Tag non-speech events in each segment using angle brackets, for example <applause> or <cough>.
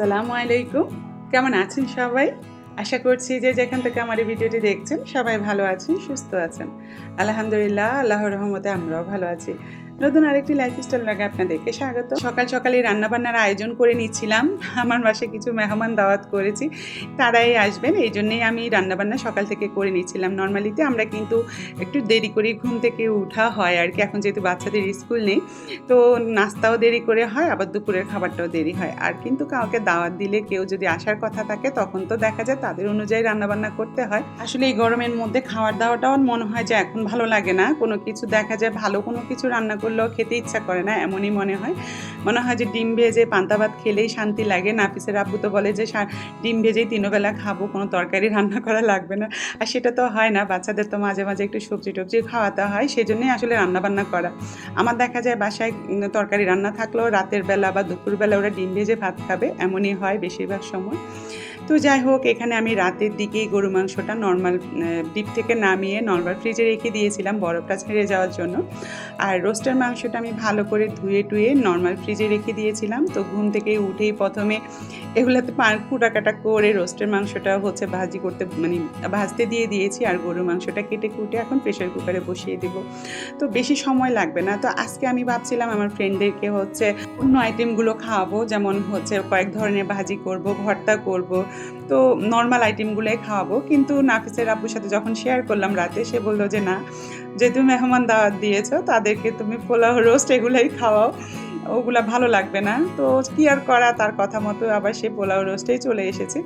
আসসালামু আলাইকুম। কেমন আছেন সবাই? আশা করছি যে যেখান থেকে আমার এই ভিডিওটি দেখছেন, সবাই ভালো আছেন, সুস্থ আছেন। আলহামদুলিল্লাহ, আল্লাহর রহমতে আমরাও ভালো আছি। নতুন আরেকটি লাইফস্টাইল লাগে আপনাদেরকে, স্বাগত। সকাল সকালে রান্নাবান্নার আয়োজন করে নিচ্ছিলাম, আমার বাসায় কিছু মেহমান দাওয়াত করেছি, তারাই আসবেন, এই জন্যেই আমি রান্নাবান্না সকাল থেকে করে নিচ্ছিলাম। নর্মালিতে আমরা কিন্তু একটু দেরি করে ঘুম থেকে উঠা হয় আর কি, এখন যেহেতু বাচ্চাদের স্কুল নেই, তো নাস্তাও দেরি করে হয়, আবার দুপুরের খাবারটাও দেরি হয়। আর কিন্তু কাউকে দাওয়াত দিলে কেউ যদি আসার কথা থাকে, তখন তো দেখা যায় তাদের অনুযায়ী রান্নাবান্না করতে হয়। আসলে এই গরমের মধ্যে খাওয়ার দাওয়াটাও মনে হয় যে এখন ভালো লাগে না, কোনো কিছু দেখা যায় ভালো কোনো কিছু রান্না করলেও খেতে ইচ্ছা করে না, এমনই মনে হয়। মনে হয় যে ডিম ভেজে পান্তা ভাত খেলেই শান্তি লাগে। নাফিসের আব্বু তো বলে যে ডিম ভেজেই তিনবেলা খাব, কোনো তরকারি রান্না করা লাগবে না। আর সেটা তো হয় না, বাচ্চাদের তো মাঝে মাঝে একটু সবজি টবজি খাওয়াতে হয়, সেজন্যই আসলে রান্নাবান্না করা। আমার দেখা যায় বাসায় তরকারি রান্না থাকলেও রাতের বেলা বা দুপুরবেলা ওরা ডিম ভেজে ভাত খাবে, এমনই হয় বেশিরভাগ সময়। তো যাই হোক, এখানে আমি রাতের দিকেই গরু মাংসটা নর্মাল ডিপ থেকে নামিয়ে নর্মাল ফ্রিজে রেখে দিয়েছিলাম বরফটা ছেড়ে যাওয়ার জন্য। আর রোস্টের মাংসটা আমি ভালো করে ধুয়ে টুয়ে নর্মাল ফ্রিজে রেখে দিয়েছিলাম। তো ঘুম থেকে উঠেই প্রথমে এগুলাতে পা কুটাকাটা করে রোস্টের মাংসটা হচ্ছে ভাজি করতে মানে ভাজতে দিয়ে দিয়েছি আর গরুর মাংসটা কেটে কুটে এখন প্রেশার কুকারে বসিয়ে দেব। তো বেশি সময় লাগবে না। তো আজকে আমি ভাবছিলাম আমার ফ্রেন্ডদেরকে হচ্ছে অন্য আইটেমগুলো খাওয়াবো। যেমন হচ্ছে কয়েক ধরনের ভাজি করব, ভর্তা করব তো নর্মাল আইটেমগুলোই খাওয়াবো। কিন্তু নাফিসের আব্বুর সাথে যখন শেয়ার করলাম রাতে, সে বলল যে, না, যেহেতু মেহমান দাওয়াত দিয়েছ, তাদেরকে তুমি পোলাও রোস্ট এগুলোই খাওয়াও। ওগুলা ভালো লাগবে না। তো কি আর করা তার কথা মতো আবার সে পোলাও রোস্টেই চলে এসেছে।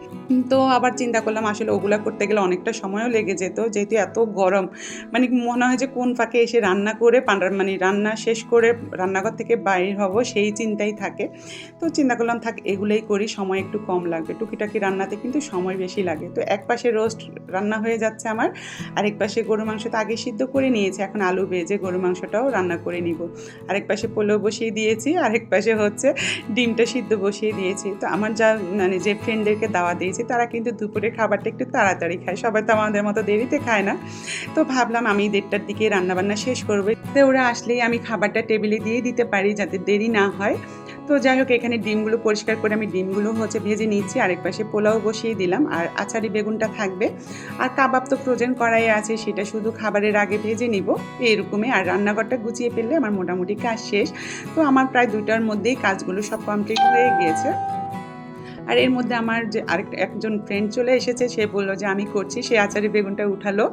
তো আবার চিন্তা করলাম আসলে ওগুলা করতে গেলে অনেকটা সময়ও লেগে যেত, যেহেতু এত গরম। মানে মনে হয় যে কোন ফাঁকে এসে রান্না করে পান- মানে রান্না শেষ করে রান্নাঘর থেকে বাইর হব সেই চিন্তাই থাকে। তো চিন্তা করলাম থাক এগুলোই করি, সময় একটু কম লাগবে। টুকিটাকি রান্নাতে কিন্তু সময় বেশি লাগে। তো এক পাশে রোস্ট রান্না হয়ে যাচ্ছে আমার, আরেক পাশে গরু মাংস তো আগে সিদ্ধ করে নিয়েছি, এখন আলু ভেজে গরু মাংসটাও রান্না করে নিব। আরেক পাশে পোলো বসিয়ে দিয়েছি আরেক পাশে হচ্ছে ডিমটা সিদ্ধ বসিয়ে দিয়েছি। তো আমার যা মানে যে ফ্রেন্ডদেরকে দাওয়া দিয়েছি, তারা কিন্তু দুপুরের খাবারটা একটু তাড়াতাড়ি খায়। সবাই তো আমাদের মতো দেরিতে খায় না। তো ভাবলাম আমি দেড়টার দিকে রান্নাবান্না শেষ করব। তো ওরা আসলেই আমি খাবারটা টেবিলে দিয়ে দিতে পারি যাতে দেরি না হয়। তো যাই হোক, এখানে ডিমগুলো পরিষ্কার করে আমি ডিমগুলো হচ্ছে ভেজে নিচ্ছি। আরেক পাশে পোলাও বসিয়ে দিলাম। আর আচারি বেগুনটা থাকবে। আর কাবাব তো ফ্রোজেন করাই আছে, সেটা শুধু খাবারের আগে ভেজে নিব। এরকমই। আর রান্নাঘরটা গুছিয়ে ফেললে আমার মোটামুটি কাজ শেষ। তো আমার প্রায় দুইটার মধ্যেই কাজগুলো সব কমপ্লিট হয়ে গিয়েছে। আর এর মধ্যে আমার যে আরেকটা, একজন ফ্রেন্ড চলে এসেছে, সে বলল যে আমি করছি। সে আচারি বেগুনটা উঠালো,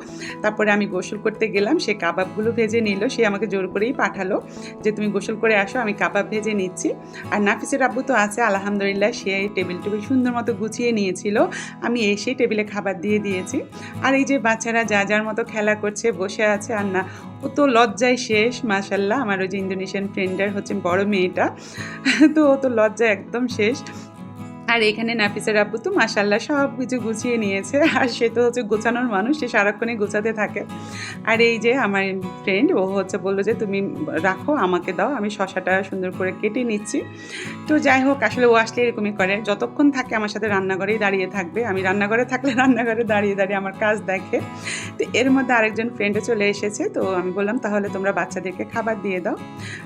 তারপরে আমি গোসল করতে গেলাম। সে কাবাবগুলো ভেজে নিল, সে আমাকে জোর করেই পাঠালো যে তুমি গোসল করে আসো, আমি কাবাব ভেজে নিচ্ছি। আর নাফিসের আব্বু তো আছে, আলহামদুলিল্লাহ, সে টেবিল টেবিল সুন্দর মতো গুছিয়ে নিয়েছিল। আমি এসে টেবিলে খাবার দিয়ে দিয়েছি। আর এই যে বাচ্চারা যা যার মতো খেলা করছে, বসে আছে, আর না, ও তো লজ্জায় শেষ মাশাল্লাহ আমার ওই যে ইন্দোনেশিয়ান ফ্রেন্ডার হচ্ছে বড় মেয়েটা, তো ও তো লজ্জায় একদম শেষ। আর এখানে নাফিসের আব্বু তো মাসাল্লাহ সব কিছু গুছিয়ে নিয়েছে। আর সে তো হচ্ছে গোছানোর মানুষ, সে সারাক্ষণই গোছাতে থাকে। আর এই যে আমার ফ্রেন্ড ও হচ্ছে বলল যে, তুমি রাখো, আমাকে দাও, আমি শশাটা সুন্দর করে কেটে নিচ্ছি। তো যাই হোক, আসলে ও আসলে এরকমই করে। যতক্ষণ থাকে আমার সাথে রান্নাঘরেই দাঁড়িয়ে থাকবে। আমি রান্নাঘরে থাকলে রান্নাঘরে দাঁড়িয়ে দাঁড়িয়ে আমার কাজ দেখে। তো এর মধ্যে আরেকজন ফ্রেন্ডে চলে এসেছে। তো আমি বললাম, তাহলে তোমরা বাচ্চাদেরকে খাবার দিয়ে দাও।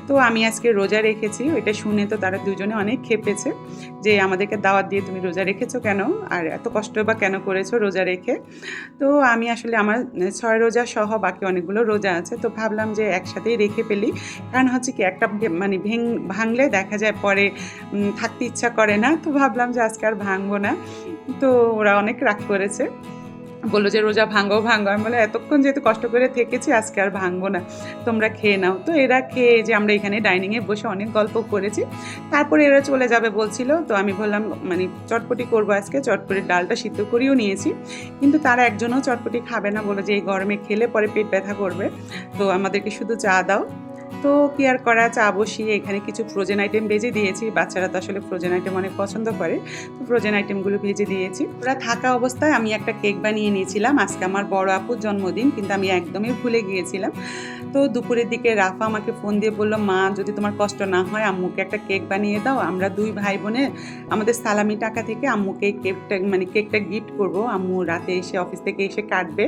তো আমি আজকে রোজা রেখেছি। ওইটা শুনে তো তারা দুজনে অনেক খেপেছে যে আমাদেরকে দাওয়াত দিয়ে তুমি রোজা রেখেছো কেন? আর এত কষ্ট বা কেন করেছ রোজা রেখে? তো আমি আসলে আমার ছয় রোজা সহ বাকি অনেকগুলো রোজা আছে। তো ভাবলাম যে একসাথেই রেখে ফেলি। কারণ হচ্ছে কি, একটা মানে ভেং ভাঙলে দেখা যায় পরে থাকতে ইচ্ছা করে না। তো ভাবলাম যে আজকে আর ভাঙবো না। তো ওরা অনেক রাগ করেছে। বলল যে, রোজা ভাঙো ভাঙো। আমি বলে এতক্ষণ যেহেতু কষ্ট করে থেকেছি, আজকে আর ভাঙবো না। তোমরা খেয়ে নাও। তো এরা খেয়ে যে আমরা এখানে ডাইনিংয়ে বসে অনেক গল্প করেছি। তারপরে এরা চলে যাবে বলছিল, তো আমি বললাম মানে চটপটি করব আজকে। চটপটির ডালটা সিদ্ধ করেও নিয়েছি। কিন্তু তারা একজনও চটপটি খাবে না বলে যে, এই গরমে খেলে পরে পেট ব্যথা করবে। তো আমাদেরকে শুধু চা দাও। তো কি আর করা, চা বসিয়ে এখানে কিছু ফ্রোজেন আইটেম ভেজে দিয়েছি। বাচ্চারা তো আসলে ফ্রোজেন আইটেম অনেক পছন্দ করে। তো ফ্রোজেন আইটেমগুলো ভেজে দিয়েছি। ওরা থাকা অবস্থায় আমি একটা কেক বানিয়ে নিয়েছিলাম। আজকে আমার বড় আপুর জন্মদিন, কিন্তু আমি একদমই ভুলে গিয়েছিলাম। তো দুপুরের দিকে রাফা আমাকে ফোন দিয়ে বলল, মা, যদি তোমার কষ্ট না হয়, আম্মুকে একটা কেক বানিয়ে দাও। আমরা দুই ভাই বোনে আমাদের সালামি টাকা থেকে আম্মুকে কেকটা মানে কেকটা গিফট করব। আম্মু রাতে এসে অফিস থেকে এসে কাটবে।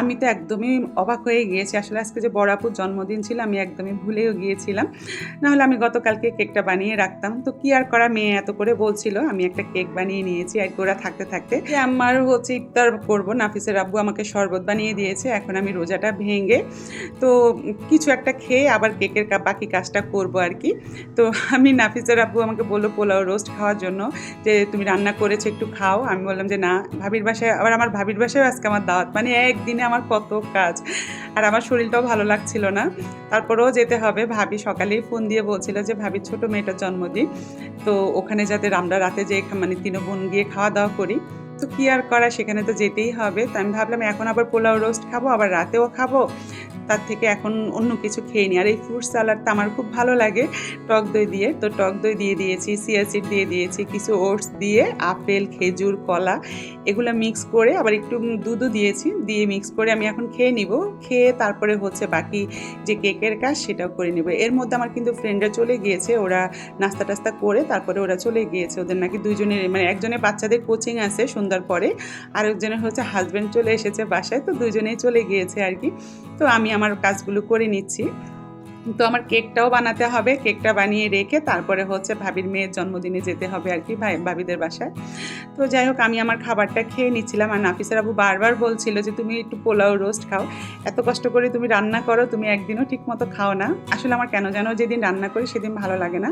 আমি তো একদমই অবাক হয়ে গিয়েছি। আসলে আজকে যে বড় আপুর জন্মদিন ছিল, আমি একদমই আমি ভুলেও গিয়েছিলাম। নাহলে আমি গতকালকে কেকটা বানিয়ে রাখতাম। তো কি আর করা, মেয়ে এত করে বলছিল, আমি একটা কেক বানিয়ে নিয়েছি আর ওরা থাকতে থাকতে। আমার হচ্ছে ইফতার করব, নাফিসের আব্বু আমাকে শরবত বানিয়ে দিয়েছে, এখন আমি রোজাটা ভেঙে। তো কিছু একটা খেয়ে আবার কেকের বাকি কাজটা করব আর কি। তো আমি নাফিসের আব্বু আমাকে বলল পোলাও রোস্ট খাওয়ার জন্য যে, তুমি রান্না করেছ, একটু খাও। আমি বললাম যে, না। ভাবির বাসায়, আবার আমার ভাবির বাসায় আজকে আমার দাওয়াত। মানে একদিনে আমার কত কাজ। আর আমার শরীরটাও ভালো লাগছিল না। তারপরেও যেতে হবে। ভাবি সকালেই ফোন দিয়ে বলছিল যে, ভাবি, ছোট মেয়েটার জন্মদিন। তো ওখানে যাতে আমরা রাতে যে মানে তিন বোন গিয়ে খাওয়া দাওয়া করি। তো কি আর করা? সেখানে তো যেতেই হবে। তো আমি ভাবলাম, এখন আবার পোলাও রোস্ট খাব, আবার রাতেও খাব। তার থেকে এখন অন্য কিছু খেয়ে নিই আর এই ফ্রুট স্যালাডটা আমার খুব ভালো লাগে। টক দই দিয়ে। তো টক দই দিয়ে দিয়েছি সিয়া সিড দিয়ে দিয়েছি, কিছু ওটস দিয়ে, আপেল, খেজুর, কলা, এগুলো মিক্স করে আবার একটু দুধও দিয়েছি। দিয়ে মিক্স করে আমি এখন খেয়ে নিব। খেয়ে তারপরে হচ্ছে বাকি যে কেকের কাজ সেটাও করে নেব। এর মধ্যে আমার কিন্তু ফ্রেন্ডরা চলে গিয়েছে। ওরা নাস্তা টাস্তা করে তারপরে ওরা চলে গিয়েছে। ওদের নাকি দুজনের মানে একজনের বাচ্চাদের কোচিং আছে সন্ধ্যার পরে। আরেকজনের হচ্ছে হাজব্যান্ড চলে এসেছে বাসায়। তো দুজনেই চলে গিয়েছে আর কি। তো আমি আমার কাজগুলো করে নিচ্ছি। তো আমার কেকটাও বানাতে হবে। কেকটা বানিয়ে রেখে তারপরে হচ্ছে ভাবির মেয়ের জন্মদিনে যেতে হবে আর কি ভাই ভাবিদের বাসায়। তো যাই হোক, আমি আমার খাবারটা খেয়ে নিচ্ছিলাম আর নাফিসের আবু বারবার বলছিল যে, তুমি একটু পোলাও রোস্ট খাও। এত কষ্ট করে তুমি রান্না করো, তুমি একদিনও ঠিক মতো খাও না। আসলে আমার কেন যেন যেদিন রান্না করি সেদিন ভালো লাগে না।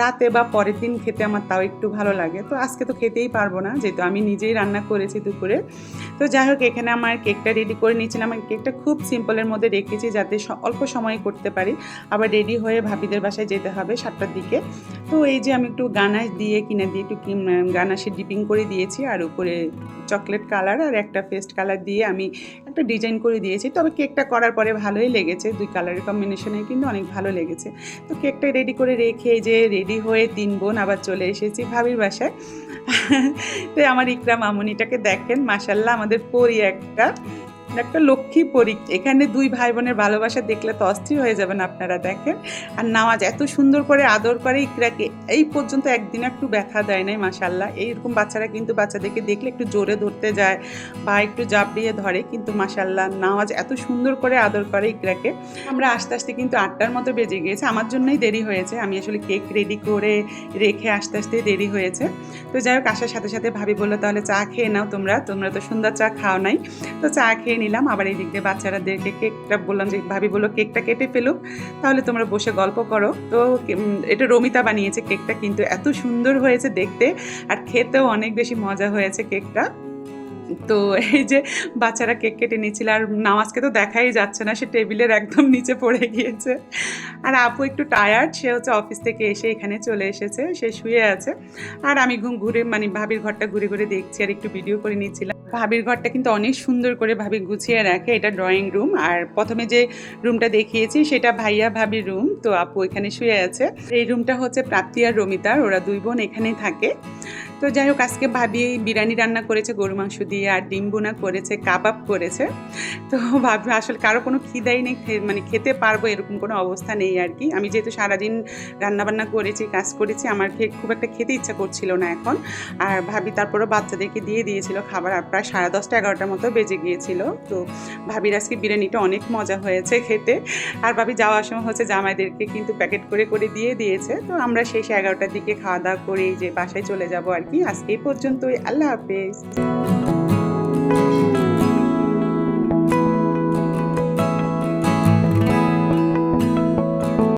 রাতে বা পরের দিন খেতে আমার তাও একটু ভালো লাগে। তো আজকে তো খেতেই পারব না, যেহেতু আমি নিজেই রান্না করেছি দুপুরে। তো যাই হোক, এখানে আমার কেকটা রেডি করে নিয়েছিলাম। আমি কেকটা খুব সিম্পলের মধ্যে রেখেছি যাতে অল্প সময়ে করতে পারি। আবার রেডি হয়ে ভাবিদের বাসায় যেতে হবে সাতটার দিকে। তো এই যে আমি একটু গানাশ দিয়ে, কিনে দিয়ে একটু গানাশে ডিপিং করে দিয়েছি আর উপরে চকলেট কালার আর একটা পেস্ট কালার দিয়ে আমি একটা ডিজাইন করে দিয়েছি। তবে কেকটা করার পরে ভালোই লেগেছে, দুই কালারের কম্বিনেশনে কিন্তু অনেক ভালো লেগেছে। তো কেকটা রেডি করে রেখে যে রেডি হয়ে তিন বোন আবার চলে এসেছি ভাবির বাসায়। <laughs> তো আমার ইকরা মামুনিটাকে দেখেন মাসাল্লাহ আমাদের পরি একটা। একটা লক্ষ্মী পরী, এখানে দুই ভাই বোনের ভালোবাসা দেখলে তো অস্থির হয়ে যাবেন আপনারা, দেখেন। আর নামাজ এত সুন্দর করে আদর করে ইকরাকে, এই পর্যন্ত একদিন একটু ব্যথা দেয় নাই মাসাল্লাহ এইরকম বাচ্চারা কিন্তু বাচ্চাদেরকে দেখলে একটু জোরে ধরতে যায় বা একটু জাপড়িয়ে ধরে, কিন্তু মাসাল্লাহ নামাজ এত সুন্দর করে আদর করে ইকরাকে। আমরা আস্তে আস্তে কিন্তু আটটার মতো বেজে গিয়েছে, আমার জন্যই দেরি হয়েছে। আমি আসলে কেক রেডি করে রেখে আস্তে আস্তে দেরি হয়েছে। তো যাই হোক, আসার সাথে সাথে ভাবি বলল, তাহলে চা খেয়ে নাও তোমরা তোমরা তো সুন্দর চা খাও নাই। তো চা খেয়ে নিলাম, আবার এই দিক দিয়ে বাচ্চারাদেরকে কেকটা বললাম যে, ভাবি বলল কেকটা কেটে ফেলুক, তাহলে তোমরা বসে গল্প করো। তো এটা রমিতা বানিয়েছে কেকটা কিন্তু এত সুন্দর হয়েছে দেখতে, আর খেতেও অনেক বেশি মজা হয়েছে কেকটা তো এই যে বাচ্চারা কেক কেটে নিয়েছিল, আর নামাজকে তো দেখাই যাচ্ছে না, সে টেবিলের একদম নিচে পড়ে গিয়েছে। আর আপু একটু টায়ার্ড সে হচ্ছে অফিস থেকে এসে এখানে চলে এসেছে, সে শুয়ে আছে। আর আমি ঘুম ঘুরে মানে ভাবির ঘরটা ঘুরে ঘুরে দেখছি, আর একটু ভিডিও করে নিচ্ছিলাম। ভাবির ঘরটা কিন্তু অনেক সুন্দর করে ভাবি গুছিয়ে রাখে, এটা ড্রয়িং রুম আর প্রথমে যে রুমটা দেখিয়েছি, সেটা ভাইয়া ভাবির রুম তো আপু এখানে শুয়ে আছে। এই রুমটা হচ্ছে প্রাপ্তি আর রমিতার, ওরা দুই বোন এখানেই থাকে। তো যাই হোক, আজকে ভাবি বিরিয়ানি রান্না করেছে গরু মাংস দিয়ে আর ডিম বোনা করেছে, কাবাব করেছে। তো ভাবি, আসলে কারও কোনো খিদাই নেই মানে খেতে পারব এরকম কোনো অবস্থা নেই আর কি। আমি যেহেতু সারাদিন রান্নাবান্না করেছি, কাজ করেছি, আমার খুব একটা খেতে ইচ্ছা করছিল না এখন। আর ভাবি তারপরও বাচ্চাদেরকে দিয়ে দিয়েছিল খাবার, আর প্রায় সাড়ে দশটা, এগারোটার মতো বেজে গিয়েছিল। তো ভাবির আজকে বিরিয়ানিটা অনেক মজা হয়েছে খেতে। আর ভাবি যাওয়ার সময় হচ্ছে জামাইদেরকে কিন্তু প্যাকেট করে করে দিয়ে দিয়েছে। তো আমরা শেষে এগারোটার দিকে খাওয়া দাওয়া করে যে বাসায় চলে যাব আর কি। আজকে এই পর্যন্তই, আল্লাহ হাফেজ।